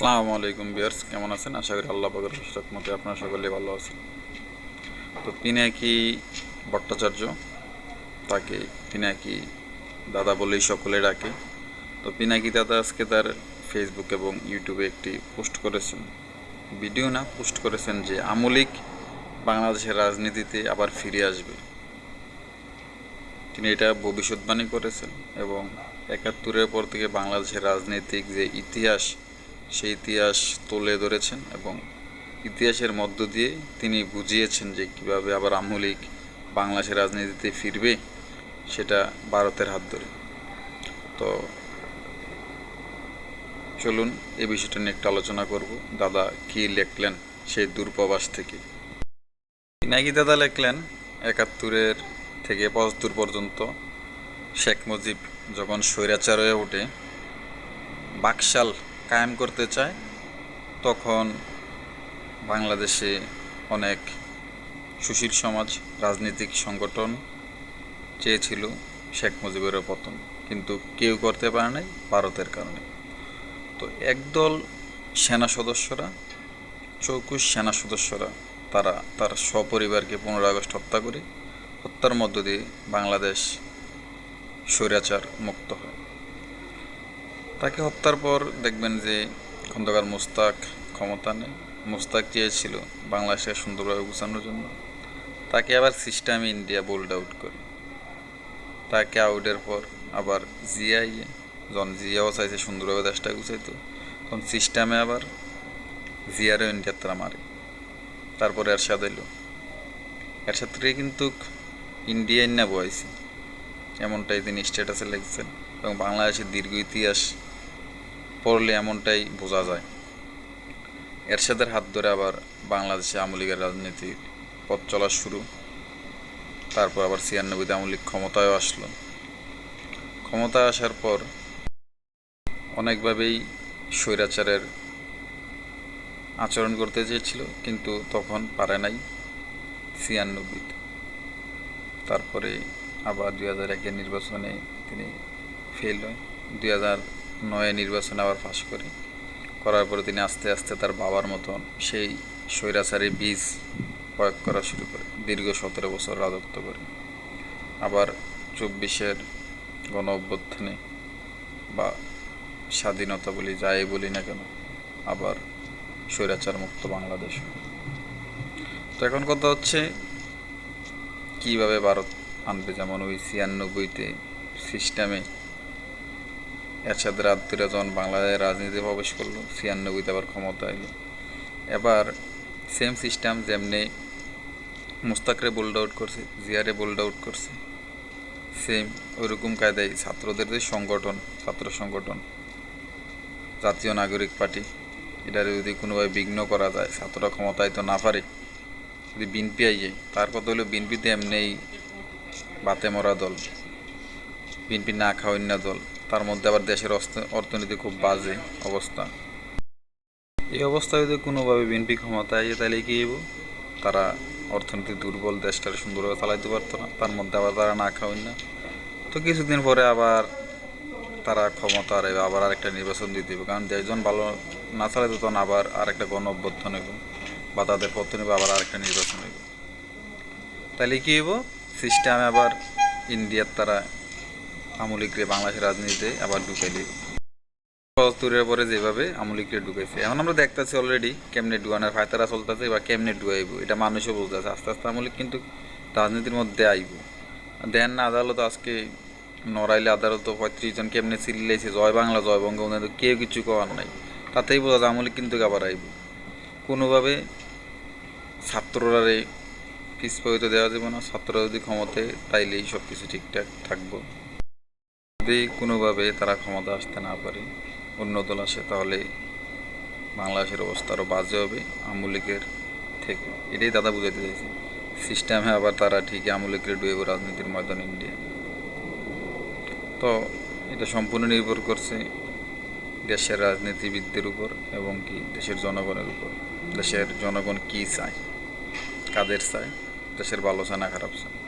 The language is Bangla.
আসসালামু আলাইকুম বিয়ার্স কেমন আছেন? আশা করি আল্লাহ পাকের রহমত মতে আপনারা সকলে ভালো আছেন। তো পিনাকি ভট্টাচার্য? তাকে পিনাকি দাদা বলেই সকলে ডাকে। তো পিনাকি দাদা আজকে তার ফেসবুক এবং ইউটিউবে একটি পোস্ট করেছেন? ভিডিও না, পোস্ট করেছেন যে আমলিক বাংলাদেশের রাজনীতিতে আবার ফিরে আসবে। তিনি এটা ভবিষ্যৎবাণী করেছেন এবং একাত্তরের পর থেকে বাংলাদেশের রাজনৈতিক যে ইতিহাস সেই ইতিহাস তুলে ধরেছেন এবং ইতিহাসের মধ্য দিয়ে তিনি বুঝিয়েছেন যে কীভাবে আবার আমলিক বাংলাদেশের রাজনীতিতে ফিরবে সেটা ভারতের হাত ধরে। তো চলুন এ বিষয়টা নিয়ে একটু আলোচনা করব। দাদা কি লিখলেন সেই দূরপ্রবাস থেকে? নাকি দাদা লিখলেন একাত্তরের থেকে পঁচাত্তর পর্যন্ত শেখ মুজিব যখন স্বৈরাচার হয়ে ওঠে, বাকশাল কায়েম করতে চায়, তখন বাংলাদেশে অনেক সুশীল সমাজ, রাজনৈতিক সংগঠন চেয়েছিল শেখ মুজিবের পতন, কিন্তু কেউ করতে পারে নাই ভারতের কারণে। তো একদল সেনা সদস্যরা, চৌকুশ সেনা সদস্যরা, তারা তার সপরিবারকে পনেরো আগস্ট হত্যা করে, হত্যার মধ্য দিয়ে বাংলাদেশ স্বৈরাচার মুক্ত হয়। তাকে হত্যার পর দেখবেন যে খন্দকার মুস্তাক ক্ষমতা নেই। মুস্তাক চেয়েছিল বাংলাদেশকে সুন্দরভাবে গুছানোর জন্য। তাকে আবার সিস্টেমে ইন্ডিয়া বোল্ড আউট করে। তাকে আউটের পর আবার জিয়া ইয়ে যখন জিয়াও চাইছে সুন্দরভাবে দেশটা গুছাইতো, তখন সিস্টেমে আবার জিয়ারও ইন্ডিয়ার তারা মারে। তারপরে এরশাদ এলো। এরশাদ থেকে কিন্তু ইন্ডিয়ায় না বয়েছে এমনটাই তিনি স্ট্যাটাসে লিখছেন। এবং বাংলাদেশের দীর্ঘ ইতিহাস পড়লে এমনটাই বোঝা যায়। এরশাদের হাত ধরে আবার বাংলাদেশে আওয়ামী লীগের রাজনীতির পথ চলা শুরু। তারপর আবার ছিয়ানব্বইতে আওয়ামী লীগ ক্ষমতায় আসলো। ক্ষমতায় আসার পর অনেকভাবেই স্বৈরাচারের আচরণ করতে চেয়েছিল, কিন্তু তখন পারে নাই ছিয়ানব্বইতে। তারপরে আবার দুই হাজার একের নির্বাচনে তিনি ফেল হয়। দুই হাজার নয় নির্বাচনে আবার পাশ করে। করার পরে তিনি আস্তে আস্তে তার বাবার মতন সেই স্বৈরাচারী বীজ প্রয়োগ করা শুরু করে, দীর্ঘ সতেরো বছর রাজত্ব করে। আবার চব্বিশের গণ অভ্যুত্থানে বা স্বাধীনতা বলি যাই বলি না কেন, আবার স্বৈরাচার মুক্ত বাংলাদেশ। তো এখন কথা হচ্ছে, কীভাবে ভারত আনবে? যেমন ওই ছিয়ানব্বইতে সিস্টেমে এরশাদের আত্মীয়রা যখন বাংলাদেশের রাজনীতিতে প্রবেশ করল, ছিয়ানব্বইতে আবার ক্ষমতা এলো। এবার সেম সিস্টেম যেমনি মুস্তাকরে বোল্ড আউট করছে, জিয়ারে বোল্ড আউট করছে সেম ওইরকম কায়দায় ছাত্রদের যে সংগঠন, ছাত্র সংগঠন, জাতীয় নাগরিক পার্টি, এটার যদি কোনোভাবে বিঘ্ন করা যায়, ছাত্ররা ক্ষমতায় তো না পারে, যদি বিনপি আই যায় তার কথা হলো বিনপিতে এমনিই বাতে মরা দল বিনপি না খাওয়ান্য দল। তার মধ্যে আবার দেশের অর্থনীতি খুব বাজে অবস্থা। এই অবস্থায় যদি কোনোভাবে বিএনপি ক্ষমতায় তাহলে কি তারা অর্থনীতি দুর্বল, দেশটার সুন্দরভাবে চালাইতে পারতো না, তার মধ্যে আবার তারা না খাওয়াই না। তো কিছুদিন পরে আবার তারা ক্ষমতা আর আবার আরেকটা নির্বাচন দিতে হবে কারণ দেশজন ভালো না চালাইতে, তখন আবার আরেকটা গণ অভ্যর্থন হইব বা তাদের পথ নেবে, আবার আরেকটা নির্বাচন হইব। তাহলে কি হইব? সিস্টেমে আবার ইন্ডিয়ার তারা আমলিকরে বাংলাদেশের রাজনীতিতে আবার ঢুকাই দিব পঁচাত্তরের পরে যেভাবে আমলিকরে ঢুকাইছে, এখন আমরা দেখতেছি অলরেডি কেমনে ডুয়ানের ফায়তারা চলতেছে বা কেমনে ডুয়াইব, এটা মানুষও বুঝতেছে। আস্তে আস্তে আমলিক কিন্তু রাজনীতির মধ্যে আইব। দেন না আদালত আজকে নড়াইলে আদালত পঁয়ত্রিশ জন কেমনে চিল্লাইছে, জয় বাংলা, জয় বঙ্গবন্ধু, কেউ কিছু করার নাই। তাতেই বোঝা যায় আমলিক কিন্তু আবার আইব। কোনোভাবে ছাত্ররারে পিছপা দেওয়া যাবে না, ছাত্ররা যদি ক্ষমতায়, তাইলেই সব কিছু ঠিকঠাক থাকব। যদি কোনোভাবে তারা ক্ষমতা আসতে না পারে, অন্য দল আসে, তাহলে বাংলাদেশের অবস্থা আরও বাজে হবে আমলিকের থেকে। এটাই দাদা বুঝাইতে চাইছে। সিস্টেমে আবার তারা ঠিকই আমলিকের ডুয়েব রাজনীতির ময়দান ইন্ডিয়া তো এটা সম্পূর্ণ নির্ভর করছে দেশের রাজনীতিবিদদের উপর এবং কি দেশের জনগণের উপর। দেশের জনগণ কী চায়? কাদের চায়? দেশের ভালো চায় না খারাপ চায়?